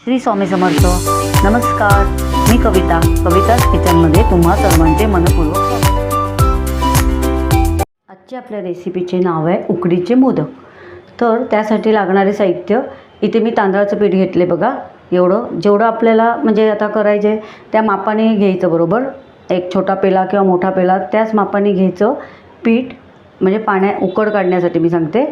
श्री स्वामी समर्थ. नमस्कार. मी कविता. कविताच किचनमध्ये तुम्हा सर्वांचे मनपूर्वक स्वागत. आजची आपल्या रेसिपीचे नाव आहे उकडीचे मोदक. तर त्यासाठी लागणारे साहित्य इथे मी तांदळाचं पीठ घेतले बघा. एवढं जेवढं आपल्याला म्हणजे आता करायचे आहे, त्या मापाने घ्यायचं बरोबर. एक छोटा पेला किंवा मोठा पेला त्याच मापाने घ्यायचं पीठ म्हणजे पाण्या उकड काढण्यासाठी मी सांगते.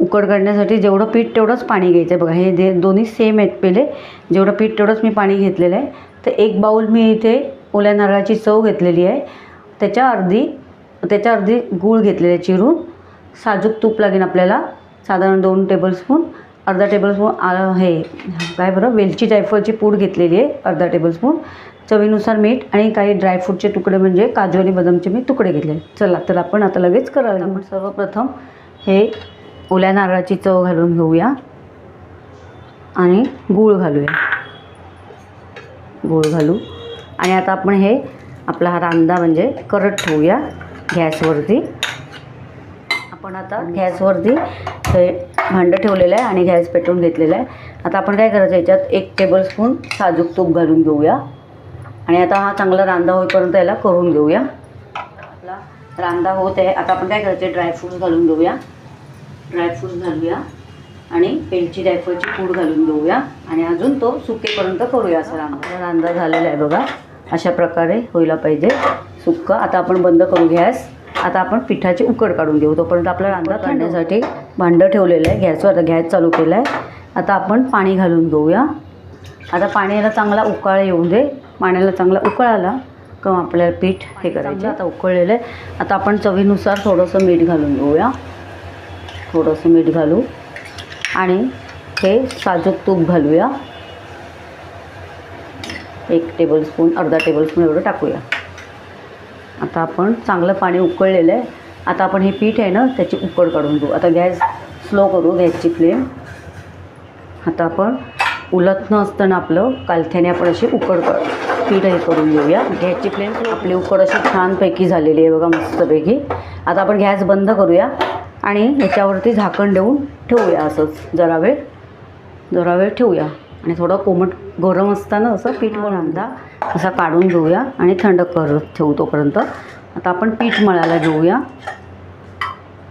उकड काढण्यासाठी जेवढं पीठ तेवढंच पाणी घ्यायचं आहे. बघा हे जे दोन्ही सेम आहेत पहिले जेवढं पीठ तेवढंच मी पाणी घेतलेलं आहे. तर एक बाऊल मी इथे ओल्या नारळाची चव घेतलेली आहे. त्याच्या अर्धी त्याच्या अर्धी गूळ घेतलेले आहे चिरून. साजूक तूप लागेल आपल्याला साधारण दोन टेबलस्पून अर्धा टेबलस्पून आ हे काय बरं वेलची जायफळची पूड घेतलेली आहे अर्धा टेबलस्पून चवीनुसार मीठ आणि काही ड्रायफ्रूटचे तुकडे म्हणजे काजू आणि बदामचे मी तुकडे घेतले चला तर आपण आता लगेच करायला आपण सर्वप्रथम हे ओल्या नारळाची चव घालून घेऊया. आणि गूळ घालूया. गूळ घालू. आणि आता आपण हे आपला हा रांदा म्हणजे करत ठेवूया गॅसवरती. आपण आता गॅसवरती हे भांडं ठेवलेलं आहे आणि गॅस पेटवून घेतलेलं आहे. आता आपण काय करायचं याच्यात एक टेबलस्पून साजूक तूप घालून घेऊया. आणि आता हा चांगला रांदा होईपर्यंत याला करून घेऊया. आपला रांदा होत आहे. आता आपण काय करायचं ड्रायफ्रूट्स घालून घेऊया. ड्रायफ्रूट्स घालूया आणि वेलची जायफळची पूड घालून घेऊया. आणि अजून तो सुकेपर्यंत करूया असा रांदा आपला रांदा झालेला आहे बघा. अशा प्रकारे व्हायला पाहिजे सुक्क. आता आपण बंद करू गॅस आता आपण पिठाची उकड काढून घेऊ. तोपर्यंत आपला रांदा काढण्यासाठी भांडं ठेवलेलं आहे. गॅसवर आता गॅस चालू केला आहे आता आपण पाणी घालून घेऊया. आता पाण्याला चांगला उकाळ येऊ दे. पाण्याला चांगला उकळ आला किंवा आपल्याला पीठ हे करायचं आता उकळलेलं आहे. आता आपण चवीनुसार थोडंसं मीठ घालून घेऊया. थोडंसं मीठ घालू आणि हे साजूक तूप घालूया. एक टेबलस्पून अर्धा टेबलस्पून एवढं टाकूया. आता आपण चांगलं पाणी उकळलेलं आहे. आता आपण हे पीठ आहे ना त्याची उकड काढून घेऊ. आता गॅस स्लो करू गॅसची फ्लेम. आता आपण उलत न असताना आपलं कालथ्याने आपण अशी उकड पीठ हे करून घेऊया. गॅसची फ्लेम आपली उकड अशी छानपैकी झालेली आहे बघा मस्तपैकी. आता आपण गॅस बंद करूया. आणि ह्याच्यावरती झाकण देऊन ठेवूया असंच जरा वेळ. जरा वेळ ठेवूया. आणि थोडं कोमट गरम असताना असं पीठ मळांदा असा काढून घेऊया आणि थंड करत ठेवू तोपर्यंत. आता आपण पीठ मळायला घेऊया.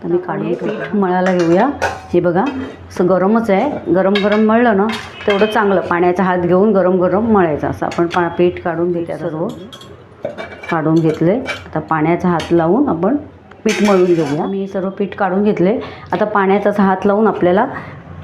तर मी काढून पीठ मळायला घेऊया. हे बघा असं गरमच आहे. गरम गरम मळलं ना तेवढं चांगलं पाण्याचा हात घेऊन गरम गरम मळायचं. असं आपण पा पीठ काढून घेऊया सर्व काढून घेतले. आता पाण्याचा हात लावून आपण पीठ मळून घेऊया. मी सर्व पीठ काढून घेतले. आता पाण्याचा हात लावून आपल्याला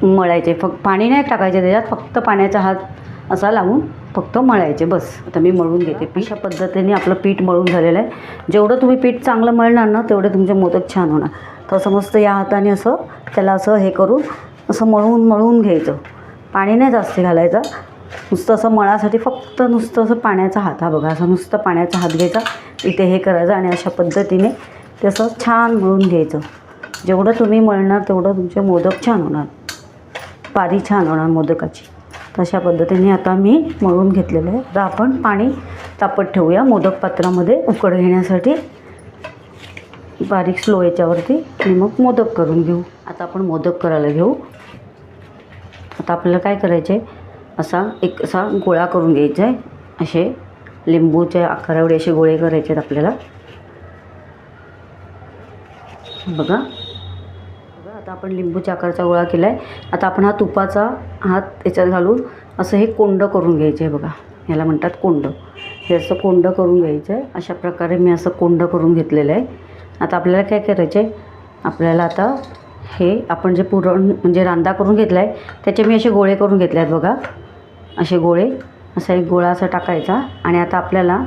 मळायचे. फक्त पाणी नाही टाकायचे त्याच्यात फक्त पाण्याचा हात असा लावून फक्त मळायचे. बस. आता मी मळून घेते पीठ. अशा पद्धतीने आपलं पीठ मळून झालेलं आहे. जेवढं तुम्ही पीठ चांगलं मळणार ना तेवढे तुमचे मोदक छान होणार. तसं मस्त या हाताने असं त्याला असं हे करून असं मळून मळून घ्यायचं. पाणी नाही जास्त घालायचं. नुसतं असं मळासाठी फक्त नुसतं असं पाण्याचा हात. हा बघा असं नुसतं पाण्याचा हात घ्यायचा. इथे हे करायचं आणि अशा पद्धतीने तसं छान मळून घ्यायचं. जेवढं तुम्ही मळणार तेवढं तुमचे मोदक छान होणार. पारी छान होणार मोदकाची. तशा पद्धतीने आता मी मळून घेतलेलं आहे. आता आपण पाणी तापत ठेवूया मोदक पात्रामध्ये उकड घेण्यासाठी. बारीक स्लो याच्यावरती आणि मग मोदक करून घेऊ. आता आपण मोदक करायला घेऊ. आता आपल्याला काय करायचं आहे असा एक असा गोळा करून घ्यायचा आहे असे लिंबूच्या आकाराएवढे असे गोळे करायचे आहेत आपल्याला. बघा. बघा आता आपण लिंबूच्या आकाराचा गोळा केला आहे आता आपण हा तुपाचा हात याच्यात घालून असं हे कोंड करून घ्यायचं आहे बघा. याला म्हणतात कोंड. हे असं कोंड करून घ्यायचं आहे अशा प्रकारे मी असं कोंड करून घेतलेलं आहे. आता आपल्याला काय करायचं आहे आपल्याला आता हे आपण जे पुरण म्हणजे रांदा करून घेतला आहे त्याचे मी असे गोळे करून घेतले आहेत बघा. असे गोळे असा एक गोळा असा टाकायचा आणि आता आपल्याला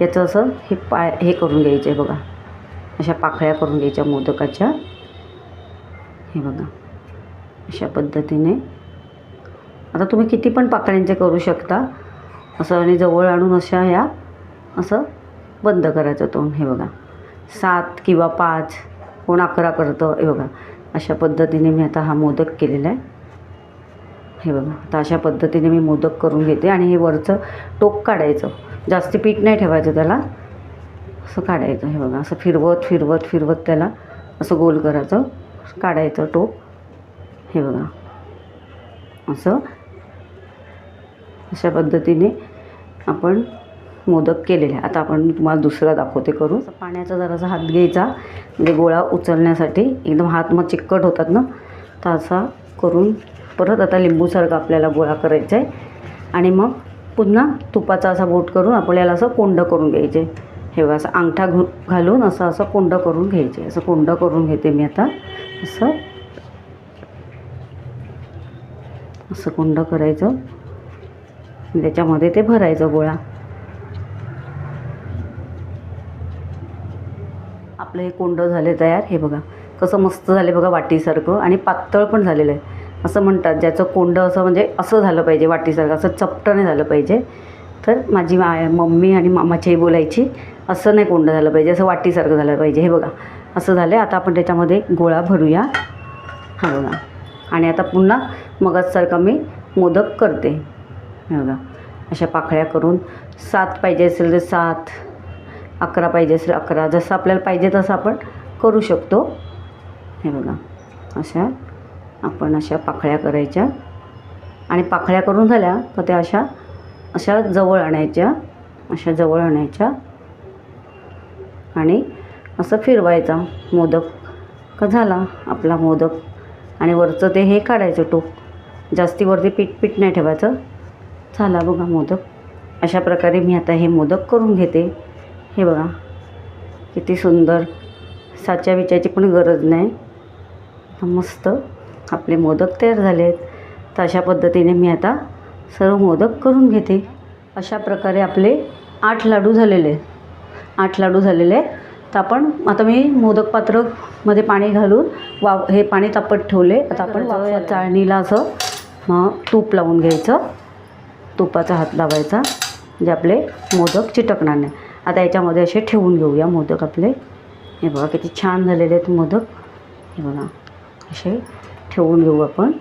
याचं असं हे पाय हे करून घ्यायचं आहे बघा. अशा पाकळ्या करून घ्यायच्या मोदकाच्या. हे बघा. अशा पद्धतीने. आता तुम्ही किती पण पाकळ्यांचे करू शकता. असं आणि जवळ आणून अशा ह्या असं बंद करायचं तोंड. हे बघा. सात किंवा पाच कोण अकरा करतं हे बघा. अशा पद्धतीने मी आता हा मोदक केलेला आहे. हे बघा. आता अशा पद्धतीने मी मोदक करून घेते आणि हे वरचं टोक काढायचं. जास्ती पीठ नाही ठेवायचं त्याला. असं काढायचं हे बघा असं फिरवत फिरवत फिरवत त्याला असं गोल करायचं काढायचं टोप हे बघा. असं अशा पद्धतीने आपण मोदक केलेले आहे आता आपण तुम्हाला दुसरा दाखवते करून. असं पाण्याचा जरासा हात घ्यायचा. म्हणजे गोळा उचलण्यासाठी एकदम हात मग चिकट होतात ना तर असा करून परत आता लिंबूसारखा आपल्याला गोळा करायचा आहे आणि मग पुन्हा तुपाचा असा बोट करून आपल्याला असं कोंड करून घ्यायचे. हे बघा असं अंगठा घु घालून असं असं कोंड करून घ्यायचे. असं कोंड करून घेते मी आता. असं. असं कोंड करायचं. त्याच्यामध्ये ते भरायचं गोळा. आपलं हे कोंड झाले तयार. हे बघा कसं मस्त झाले बघा वाटीसारखं. आणि पातळ पण झालेलं आहे. असं म्हणतात ज्याचं कोंड असं म्हणजे असं झालं पाहिजे वाटीसारखं. असं चपटं नाही झालं पाहिजे. तर माझी मा मम्मी आणि मामाची आई बोलायची असं नाही कोंड झालं पाहिजे असं वाटीसारखं झालं पाहिजे. हे बघा असं झालं आहे आता आपण त्याच्यामध्ये गोळा भरूया. हा बघा. आणि आता पुन्हा मगाचसारखा मी मोदक करते. हे बघा. अशा पाकळ्या करून सात पाहिजे असेल तर सात अकरा पाहिजे असेल अकरा जसं आपल्याला पाहिजे तसं आपण करू शकतो. हे बघा. अशा आपण अशा पाकळ्या करायच्या. आणि पाकळ्या करून झाल्या तर त्या अशा अशा जवळ आणायच्या अशा जवळ आणायच्या. आणि असं फिरवायचा मोदक. का झाला आपला मोदक? आणि वरचं ते हे काढायचं टोप जास्ती वरती पीठ पीठ नाही ठेवायचं. झाला बघा मोदक. अशा प्रकारे मी आता हे मोदक करून घेते. हे बघा. किती सुंदर. साच्या विचायची पण गरज नाही. मस्त आपले मोदक तयार झाले आहेत तर अशा पद्धतीने मी आता सर्व मोदक करून घेते. अशा प्रकारे आपले आठ लाडू झालेले. आहेत आठ लाडू झालेले आहेत. तर आपण आता मी मोदक पात्रमध्ये पाणी घालून वा हे पाणी तापत ठेवले. आता आपण या चाळणीला असं मग तूप लावून घ्यायचं. तुपाचा हात लावायचा. म्हणजे आपले मोदक चिटकणार नाही. आता याच्यामध्ये असे ठेवून घेऊया मोदक आपले. हे बघा किती छान झालेले आहेत मोदक. हे बघा. असे ठेवून घेऊ आपण.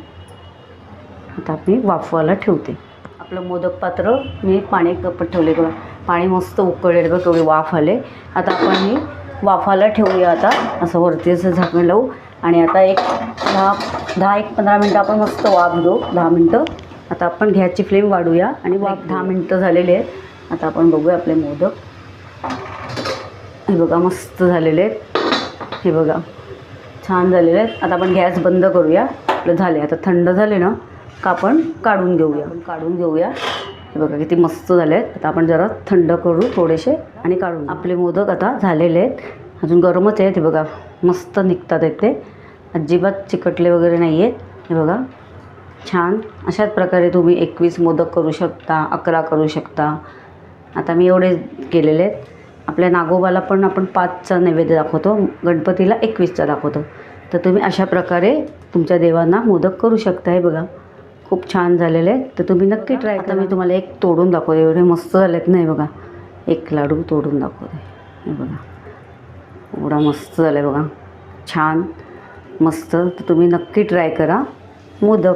आता मी वाफवायला ठेवते. आपलं मोदक पात्र मी पाणी कपत ठेवले बघा. पाणी मस्त उकळले बघा केवढे वाफ आले. आता आपण ही वाफायला ठेवूया आता. असं वरती असं झाकण लावू. आणि आता एक दहा दहा एक पंधरा मिनटं आपण मस्त वाफ घेऊ. दहा मिनटं. आता आपण गॅसची फ्लेम वाढूया. आणि वाफ दहा मिनटं झालेली आहेत. आता आपण बघूया आपले मोदक. हे बघा मस्त झालेले आहेत. हे बघा छान झालेले आहेत. आता आपण गॅस बंद करूया. आपलं झाले. आता थंड झाले ना? का आपण काढून घेऊया. काढून घेऊया. हे बघा किती मस्त झाले आहेत. आता आपण जरा थंड करू थोडेसे आणि काढून आपले मोदक आता झालेले आहेत. अजून गरमच आहेत. हे बघा मस्त निघतात आहेत ते. अजिबात चिकटले वगैरे नाही आहेत हे बघा छान. अशाच प्रकारे तुम्ही एकवीस मोदक करू शकता अकरा करू शकता. आता मी एवढे केलेले आहेत. आपल्या नागोबाला पण आपण पाचचा नैवेद्य दाखवतो. गणपतीला एकवीसचा दाखवतो. तर तुम्ही अशा प्रकारे तुमच्या देवांना मोदक करू शकता. हे बघा खूप छान झालेले आहेत. तर तुम्ही नक्की ट्राय करा. मी तुम्हाला एक तोडून दाखवते. एवढे मस्त झालेत नाही बघा. एक लाडू तोडून दाखवते. हे बघा. एवढा मस्त झालं आहे बघा. छान. मस्त. तर तुम्ही नक्की ट्राय करा. मोदक